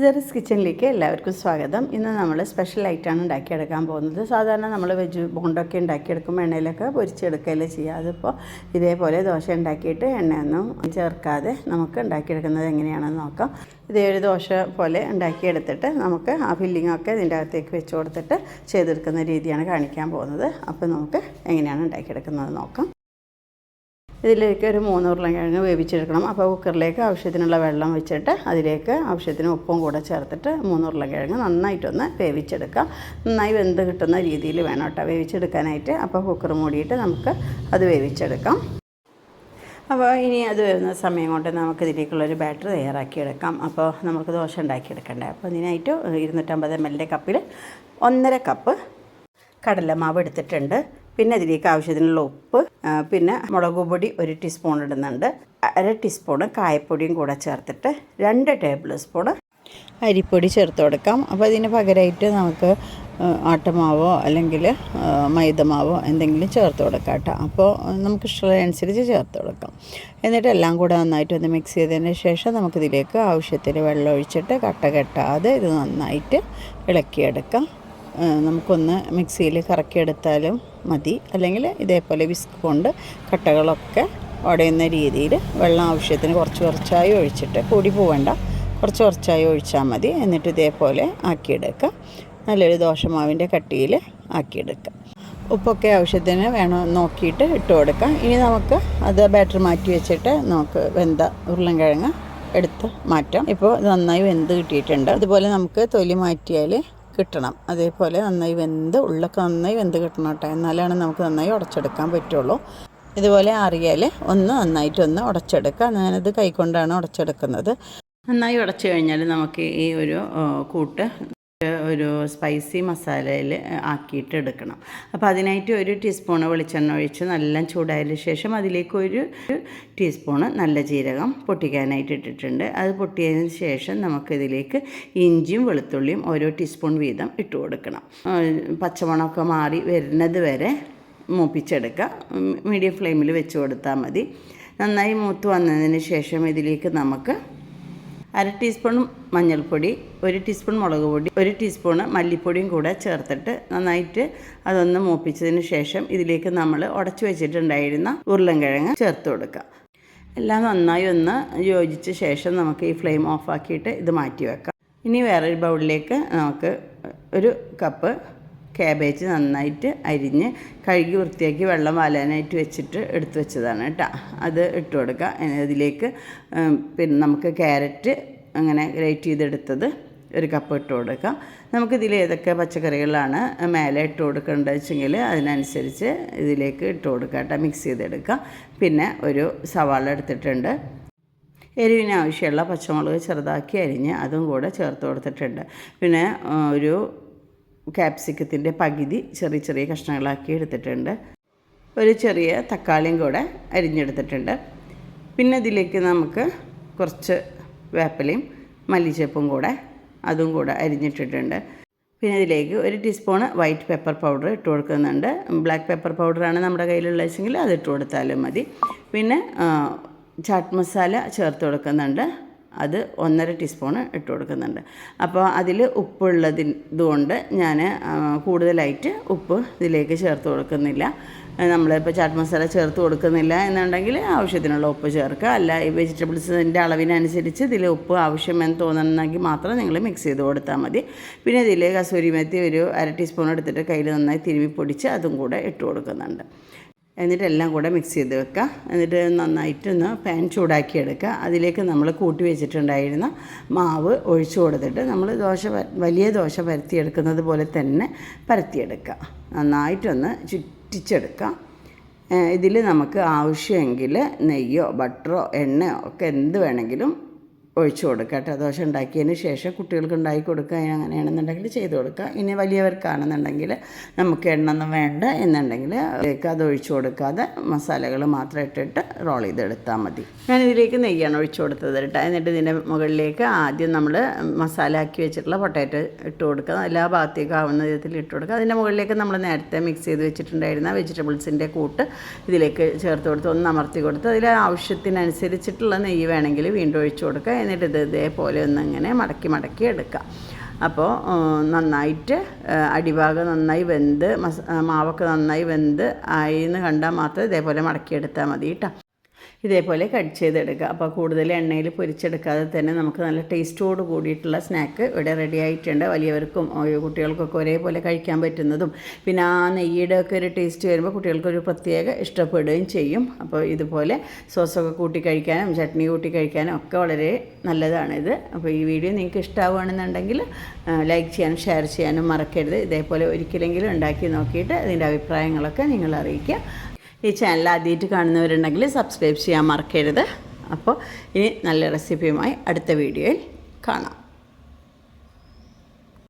Jerry's കിച്ചണിലേക്ക് എല്ലാവർക്കും സ്വാഗതം. ഇന്ന് നമ്മൾ സ്പെഷ്യൽ ആയിട്ടാണ് ഉണ്ടാക്കിയെടുക്കാൻ പോകുന്നത്. സാധാരണ നമ്മൾ വെജ് ബോണ്ടൊക്കെ ഉണ്ടാക്കിയെടുക്കുമ്പോൾ എണ്ണയിലൊക്കെ പൊരിച്ചെടുക്കുകയല്ലേ ചെയ്യുക. അതിപ്പോൾ ഇതേപോലെ ദോശ ഉണ്ടാക്കിയിട്ട് എണ്ണയൊന്നും ചേർക്കാതെ നമുക്ക് ഉണ്ടാക്കിയെടുക്കുന്നത് എങ്ങനെയാണെന്ന് നോക്കാം. ഇതേ ഒരു ദോശ പോലെ ഉണ്ടാക്കിയെടുത്തിട്ട് നമുക്ക് ആ ഫില്ലിങ്ങൊക്കെ ഇതിന്റെ അകത്തേക്ക് വെച്ച് കൊടുത്തിട്ട് ചെയ്തെടുക്കുന്ന രീതിയാണ് കാണിക്കാൻ പോകുന്നത്. അപ്പോൾ നമുക്ക് എങ്ങനെയാണ് ഉണ്ടാക്കിയെടുക്കുന്നത് നോക്കാം. ഇതിലേക്ക് ഒരു മൂന്ന് ഉരുളക്കിഴങ്ങ് വേവിച്ചെടുക്കണം. അപ്പോൾ കുക്കറിലേക്ക് ആവശ്യത്തിനുള്ള വെള്ളം വെച്ചിട്ട് അതിലേക്ക് ആവശ്യത്തിന് ഉപ്പും കൂടെ ചേർത്തിട്ട് മൂന്ന് ഉരുളക്കിഴങ്ങ് നന്നായിട്ടൊന്ന് വേവിച്ചെടുക്കാം. നന്നായി വെന്ത് കിട്ടുന്ന രീതിയിൽ വേണം കേട്ടോ വേവിച്ചെടുക്കാനായിട്ട്. അപ്പോൾ കുക്കർ മൂടിയിട്ട് നമുക്ക് അത് വേവിച്ചെടുക്കാം. അപ്പോൾ ഇനി അത് വരുന്ന സമയം കൊണ്ട് നമുക്ക് ഇതിലേക്കുള്ളൊരു ബാറ്റർ തയ്യാറാക്കിയെടുക്കാം. അപ്പോൾ നമുക്ക് ദോശ ഉണ്ടാക്കിയെടുക്കണ്ടേ. അപ്പോൾ ഇതിനായിട്ട് ഇരുന്നൂറ്റമ്പത് എം എല്ലിന്റെ കപ്പിൽ ഒന്നര കപ്പ് കടലമാവ് എടുത്തിട്ടുണ്ട്. പിന്നെ അതിലേക്ക് ആവശ്യത്തിനുള്ള ഉപ്പ് പിന്നെ മുളക് പൊടി ഒരു ടീസ്പൂൺ ഇടുന്നുണ്ട്. അര ടീസ്പൂൺ കായപ്പൊടിയും കൂടെ ചേർത്തിട്ട് രണ്ട് ടേബിൾ സ്പൂൺ അരിപ്പൊടി ചേർത്ത് കൊടുക്കാം. അപ്പോൾ അതിന് പകരമായിട്ട് നമുക്ക് ആട്ടമാവോ അല്ലെങ്കിൽ മൈദമാവോ എന്തെങ്കിലും ചേർത്ത് കൊടുക്കാം കേട്ടോ. അപ്പോൾ നമുക്ക് ഇഷ്ടമുള്ളതനുസരിച്ച് ചേർത്ത് കൊടുക്കാം. എന്നിട്ട് എല്ലാം കൂടെ നന്നായിട്ട് ഒന്ന് മിക്സ് ചെയ്തതിന് ശേഷം നമുക്കിതിലേക്ക് ആവശ്യത്തിന് വെള്ളം ഒഴിച്ചിട്ട് കട്ട കെട്ടാതെ ഇത് നന്നായിട്ട് ഇളക്കിയെടുക്കാം. നമുക്കൊന്ന് മിക്സിയിൽ കറക്കിയെടുത്താലും മതി. അല്ലെങ്കിൽ ഇതേപോലെ വിസ്ക് കൊണ്ട് കട്ടകളൊക്കെ ഉടയുന്ന രീതിയിൽ വെള്ളം ആവശ്യത്തിന് കുറച്ച് കുറച്ചായി ഒഴിച്ചിട്ട് കൂടി പോവേണ്ട. കുറച്ച് കുറച്ചായി ഒഴിച്ചാൽ മതി. എന്നിട്ട് ഇതേപോലെ ആക്കിയെടുക്കുക. നല്ലൊരു ദോശമാവിന്റെ കട്ടിയിൽ ആക്കിയെടുക്കുക. ഉപ്പൊക്കെ ആവശ്യത്തിന് വേണം നോക്കിയിട്ട് ഇട്ട് കൊടുക്കാം ഇനി നമുക്ക് അത് ബാറ്റർ മാറ്റി വെച്ചിട്ട് നമുക്ക് വെന്ത ഉരുളൻകിഴങ്ങ് എടുത്ത് മാറ്റാം. ഇപ്പോൾ നന്നായി വെന്ത് കിട്ടിയിട്ടുണ്ട്. അതുപോലെ നമുക്ക് തൊലി മാറ്റിയാൽ കിട്ടണം. അതേപോലെ നന്നായി വെന്ത് ഉള്ളൊക്കെ നന്നായി വെന്ത് കിട്ടണം കേട്ടോ. എന്നാലാണ് നമുക്ക് നന്നായി ഉടച്ചെടുക്കാൻ പറ്റുള്ളൂ. ഇതുപോലെ അറിയാൽ ഒന്ന് നന്നായിട്ട് നന്നായിട്ടൊന്ന് ഉടച്ചെടുക്കുക. ഞാനത് കൈകൊണ്ടാണ് ഉടച്ചെടുക്കുന്നത്. നന്നായി ഉടച്ചു കഴിഞ്ഞാൽ നമുക്ക് ഈ ഒരു കൂട്ട് ഒരു സ്പൈസി മസാലയിൽ ആക്കിയിട്ട് എടുക്കണം. അപ്പോൾ അതിനായിട്ട് ഒരു ടീസ്പൂണ് വെളിച്ചെണ്ണ ഒഴിച്ച് നല്ല ചൂടായതിന് ശേഷം അതിലേക്ക് ഒരു ടീസ്പൂണ് നല്ല ജീരകം പൊട്ടിക്കാനായിട്ട് ഇട്ടിട്ടുണ്ട്. അത് പൊട്ടിയതിന് ശേഷം നമുക്കിതിലേക്ക് ഇഞ്ചിയും വെളുത്തുള്ളിയും ഓരോ ടീസ്പൂൺ വീതം ഇട്ട് കൊടുക്കണം. പച്ചമുളകൊക്കെ മാറി വരുന്നത് വരെ മൂപ്പിച്ചെടുക്കുക. മീഡിയം ഫ്ലെയിമിൽ വെച്ച് കൊടുത്താൽ മതി. നന്നായി മൂത്ത് വന്നതിന് ശേഷം ഇതിലേക്ക് നമുക്ക് അര ടീസ്പൂൺ മഞ്ഞൾപ്പൊടി ഒരു ടീസ്പൂൺ മുളക് പൊടി ഒരു ടീസ്പൂൺ മല്ലിപ്പൊടിയും കൂടെ ചേർത്തിട്ട് നന്നായിട്ട് അതൊന്ന് മൂപ്പിച്ചതിന് ശേഷം ഇതിലേക്ക് നമ്മൾ ഉടച്ചു വെച്ചിട്ടുണ്ടായിരുന്ന ഉരുളൻകിഴങ്ങ് ചേർത്ത് കൊടുക്കുക. എല്ലാം നന്നായി ഒന്ന് യോജിച്ച ശേഷം നമുക്ക് ഈ ഫ്ലെയിം ഓഫാക്കിയിട്ട് ഇത് മാറ്റി വെക്കാം. ഇനി വേറൊരു ബൗളിലേക്ക് നമുക്ക് ഒരു കപ്പ് കാബേജ് നന്നായിട്ട് അരിഞ്ഞ് കഴുകി വൃത്തിയാക്കി വെള്ളം വാലാനായിട്ട് വെച്ചിട്ട് എടുത്തു വെച്ചതാണ് കേട്ടോ. അത് ഇട്ട് കൊടുക്കുക. അതിലേക്ക് പിന്നെ നമുക്ക് ക്യാരറ്റ് അങ്ങനെ ഗ്രേറ്റ് ചെയ്തെടുത്തത് ഒരു കപ്പ് ഇട്ട് കൊടുക്കാം നമുക്കിതിൽ ഏതൊക്കെ പച്ചക്കറികളാണ് മേലെ ഇട്ട് കൊടുക്കേണ്ടത് വെച്ചെങ്കിൽ അതിനനുസരിച്ച് ഇതിലേക്ക് ഇട്ട് കൊടുക്കുക കേട്ടോ. മിക്സ് ചെയ്തെടുക്കുക. പിന്നെ ഒരു സവാള എടുത്തിട്ടുണ്ട്. എരിവിന് ആവശ്യമുള്ള പച്ചമുളക് ചെറുതാക്കി അരിഞ്ഞ് അതും കൂടെ ചേർത്ത് കൊടുത്തിട്ടുണ്ട്. പിന്നെ ഒരു ക്യാപ്സിക്കത്തിന്റെ പകുതി ചെറിയ ചെറിയ കഷ്ണങ്ങളാക്കി എടുത്തിട്ടുണ്ട്. ഒരു ചെറിയ തക്കാളിയും കൂടെ അരിഞ്ഞെടുത്തിട്ടുണ്ട്. പിന്നെ ഇതിലേക്ക് നമുക്ക് കുറച്ച് വേപ്പലയും മല്ലിച്ചപ്പും കൂടെ അതും കൂടെ അരിഞ്ഞിട്ടിട്ടുണ്ട്. പിന്നെ ഇതിലേക്ക് ഒരു ടീസ്പൂൺ വൈറ്റ് പെപ്പർ പൗഡർ ഇട്ട് കൊടുക്കുന്നുണ്ട്. ബ്ലാക്ക് പെപ്പർ പൗഡറാണ് നമ്മുടെ കയ്യിലുള്ളതെങ്കിൽ അത് ഇട്ട് കൊടുത്താലും മതി. പിന്നെ ചാട്ട് മസാല ചേർത്ത് കൊടുക്കുന്നുണ്ട്. അത് ഒന്നര ടീസ്പൂണ് ഇട്ട് കൊടുക്കുന്നുണ്ട്. അപ്പോൾ അതിൽ ഉപ്പുള്ളതുകൊണ്ട് ഞാൻ കൂടുതലായിട്ട് ഉപ്പ് ഇതിലേക്ക് ചേർത്ത് കൊടുക്കുന്നില്ല. നമ്മളിപ്പോൾ ചാട്ട് മസാല ചേർത്ത് കൊടുക്കുന്നില്ല എന്നുണ്ടെങ്കിൽ ആവശ്യത്തിനുള്ള ഉപ്പ് ചേർക്കുക. അല്ല ഈ വെജിറ്റബിൾസിന്റെ അളവിനനുസരിച്ച് ഇതിൽ ഉപ്പ് ആവശ്യമെന്ന് തോന്നുന്നെങ്കിൽ മാത്രം നിങ്ങൾ മിക്സ് ചെയ്ത് കൊടുത്താൽ മതി. പിന്നെ ഇതിൽ കസൂരി മെത്തി ഒരു അര ടീസ്പൂൺ എടുത്തിട്ട് കയ്യിൽ നന്നായി തിരുമ്മി പൊടിച്ച് അതും കൂടെ ഇട്ട് കൊടുക്കുന്നുണ്ട്. എന്നിട്ട് എല്ലാം കൂടെ മിക്സ് ചെയ്ത് വെക്കുക. എന്നിട്ട് നന്നായിട്ടൊന്ന് പാൻ ചൂടാക്കി എടുക്കുക. അതിലേക്ക് നമ്മൾ കൂട്ടി വെച്ചിട്ടുണ്ടായിരുന്ന മാവ് ഒഴിച്ചു കൊടുത്തിട്ട് നമ്മൾ ദോശ വലിയ ദോശ പരത്തിയെടുക്കുന്നത് പോലെ തന്നെ പരത്തിയെടുക്കുക. നന്നായിട്ടൊന്ന് ചുറ്റിച്ചെടുക്കുക. ഇതിൽ നമുക്ക് ആവശ്യമെങ്കിൽ നെയ്യോ ബട്ടറോ എണ്ണയോ ഒക്കെ എന്ത് വേണമെങ്കിലും ഒഴിച്ചു കൊടുക്കുക കേട്ടോ. ദോശ ഉണ്ടാക്കിയതിന് ശേഷം കുട്ടികൾക്ക് ഉണ്ടാക്കി കൊടുക്കുക അങ്ങനെയാണെന്നുണ്ടെങ്കിൽ ചെയ്ത് കൊടുക്കുക. ഇനി വലിയവർക്കാണെന്നുണ്ടെങ്കിൽ നമുക്ക് എണ്ണൊന്നും വേണ്ട എന്നുണ്ടെങ്കിൽ അതിലേക്ക് അത് ഒഴിച്ചു കൊടുക്കാതെ മസാലകൾ മാത്രം ഇട്ടിട്ട് റോൾ ചെയ്തെടുത്താൽ മതി. ഞാനിതിലേക്ക് നെയ്യാണ് ഒഴിച്ചു കൊടുത്തത് കേട്ടോ. എന്നിട്ട് ഇതിന്റെ മുകളിലേക്ക് ആദ്യം നമ്മൾ മസാല ആക്കി വെച്ചിട്ടുള്ള പൊട്ടാറ്റോ ഇട്ട് കൊടുക്കുക. എല്ലാ ഭാഗത്തേക്കും ആവുന്ന വിധത്തിൽ ഇട്ട് കൊടുക്കുക. അതിന്റെ മുകളിലേക്ക് നമ്മൾ നേരത്തെ മിക്സ് ചെയ്ത് വെച്ചിട്ടുണ്ടായിരുന്ന വെജിറ്റബിൾസിന്റെ കൂട്ട് ഇതിലേക്ക് ചേർത്ത് കൊടുത്ത് ഒന്ന് അമർത്തി കൊടുത്ത് അതിൽ ആവശ്യത്തിനനുസരിച്ചിട്ടുള്ള നെയ്യ് വേണമെങ്കിൽ വീണ്ടും ഒഴിച്ചു കൊടുക്കുക. എന്നിട്ട് ഇത് ഇതേപോലെ ഒന്ന് ഇങ്ങനെ മടക്കി മടക്കി എടുക്കുക അപ്പോൾ നന്നായിട്ട് അടിഭാഗം നന്നായി വെന്ത് മസ് മാവൊക്കെ നന്നായി വെന്ത് ആയി എന്ന് കണ്ടാൽ മാത്രം ഇതേപോലെ മടക്കിയെടുത്താൽ മതി കേട്ടോ. ഇതേപോലെ കട്ട് ചെയ്തെടുക്കുക. അപ്പോൾ കൂടുതൽ എണ്ണയിൽ പൊരിച്ചെടുക്കാതെ തന്നെ നമുക്ക് നല്ല ടേസ്റ്റോട് കൂടിയിട്ടുള്ള സ്നാക്ക് ഇവിടെ റെഡി ആയിട്ടുണ്ട്. വലിയവർക്കും കുട്ടികൾക്കൊക്കെ ഒരേപോലെ കഴിക്കാൻ പറ്റുന്നതും. പിന്നെ ആ നെയ്യുടെ ഒക്കെ ഒരു ടേസ്റ്റ് വരുമ്പോൾ കുട്ടികൾക്കൊരു പ്രത്യേക ഇഷ്ടപ്പെടുകയും ചെയ്യും. അപ്പോൾ ഇതുപോലെ സോസൊക്കെ കൂട്ടി കഴിക്കാനും ചട്നി കൂട്ടി കഴിക്കാനും ഒക്കെ വളരെ നല്ലതാണിത് അപ്പോൾ ഈ വീഡിയോ നിങ്ങൾക്ക് ഇഷ്ടമാവുകയാണെന്നുണ്ടെങ്കിൽ ലൈക്ക് ചെയ്യാനും ഷെയർ ചെയ്യാനും മറക്കരുത്. ഇതേപോലെ ഒരിക്കലെങ്കിലും ഉണ്ടാക്കി നോക്കിയിട്ട് അതിന്റെ അഭിപ്രായങ്ങളൊക്കെ നിങ്ങൾ അറിയിക്കുക. ഈ ചാനൽ ആദ്യമായിട്ട് കാണുന്നവരുണ്ടെങ്കിൽ സബ്സ്ക്രൈബ് ചെയ്യാൻ മറക്കരുത്. അപ്പോൾ ഇനി നല്ല റെസിപ്പിയുമായി അടുത്ത വീഡിയോയിൽ കാണാം.